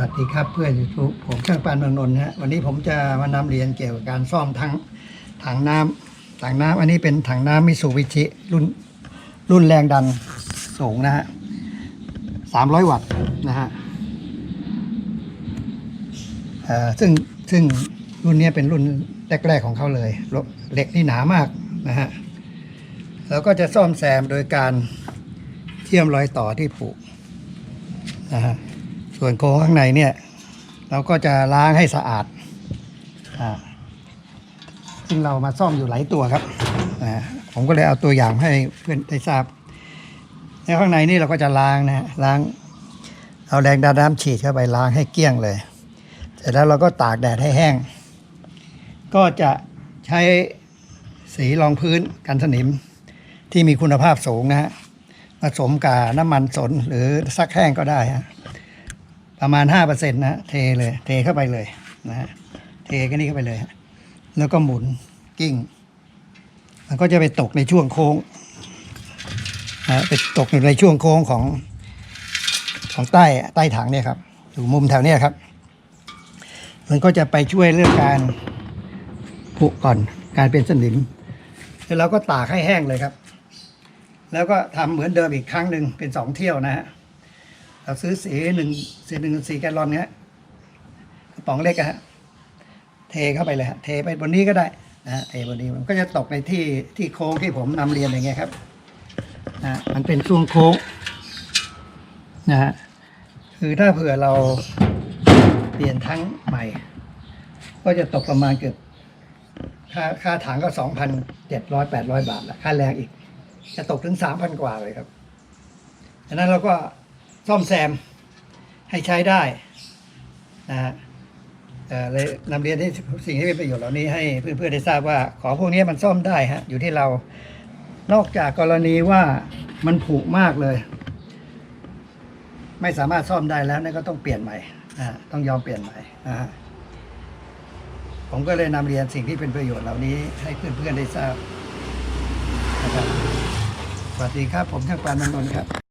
วัสดีครับเพื่อนยูทูบผมช่างปานเมืองนนท์ฮะวันนี้ผมจะมานำเรียนเกี่ยวกับการซ่อมทั้งถังน้ำถังน้ำอันนี้เป็นถังน้ำมิสูบิชิรุ่นรุ่นแรงดันสูงนะฮะสามร้อยวัตต์นะฮะซึ่งซึ่งรุ่นนี้เป็นรุ่นแรกๆของเขาเลยเหล็กนี่หนามากนะฮะแล้วก็จะซ่อมแซมโดยการเชื่อมรอยต่อที่ผุนะฮะ ส่วนโครงข้างในเนี่ย เราก็จะล้างให้สะอาดอ่าซึ่งเรามาซ่อมอยู่หลายตัวครับอ่าผมก็เลยเอาตัวอย่างให้เพื่อนได้ทราบในข้างในนี่เราก็จะล้างนะล้างเอาแรงดันน้ำฉีดเข้าไปล้างให้เกลี้ยงเลย เสร็จแล้วเราก็ตากแดดให้แห้ง ก็จะใช้สีรองพื้นกันสนิมที่มีคุณภาพสูงนะฮะผสมกับน้ำมันสนหรือซักแห้งก็ได้ฮะ ประมาณห้าเปอร์เซ็นต์นะเทเลย เทเข้าไปเลยนะฮะเทกันนี้เข้าไปเลยแล้วก็หมุนกิ้ง มันก็จะไปตกในช่วงโค้งนะไปตกอยู่ในช่วงโค้งของของใต้ใต้ถังเนี่ยครับอยู่มุมแถวเนี้ยครับ มันก็จะไปช่วยเรื่องการผุก่อนการเป็นสนิมแล้วเราก็ตากให้แห้งเลยครับ แล้วก็ทำเหมือนเดิมอีกครั้งหนึ่งเป็นสองเที่ยวนะฮะ เราซื้อสีหนึ่งสีหนึ่งสี่แกลลอนเนี้ยกระป๋องเล็กอะฮะเทเข้าไปเลยฮะเทไปบนนี้ก็ได้นะเทบนนี้มันก็จะตกในที่ที่โค้งที่ผมนำเรียนอย่างเงี้ยครับนะฮะมันเป็นช่วงโค้งนะฮะคือถ้าเผื่อเราเปลี่ยนทั้งใหม่ ก็จะตกประมาณเกือบค่าค่าถังก็สองพันเจ็ดร้อยแปดร้อยบาทละค่าแรงอีก จะตกถึงสามพันกว่าเลยครับดังนั้นเราก็ ซ่อมแซมให้ใช้ได้นะฮะเออเลยนำเรียนที่สิ่งที่เป็นประโยชน์เหล่านี้ให้เพื่อนๆได้ทราบว่าของพวกนี้มันซ่อมได้ฮะอยู่ที่เรานอกจากกรณีว่ามันผุมากเลย ไม่สามารถซ่อมได้แล้วนั่นก็ต้องเปลี่ยนใหม่ต้องยอมเปลี่ยนใหม่นะฮะผมก็เลยนำเรียนสิ่งที่เป็นประโยชน์เหล่านี้ให้เพื่อนๆได้ทราบนะครับสวัสดีครับผมช่างปานมนนท์ครับ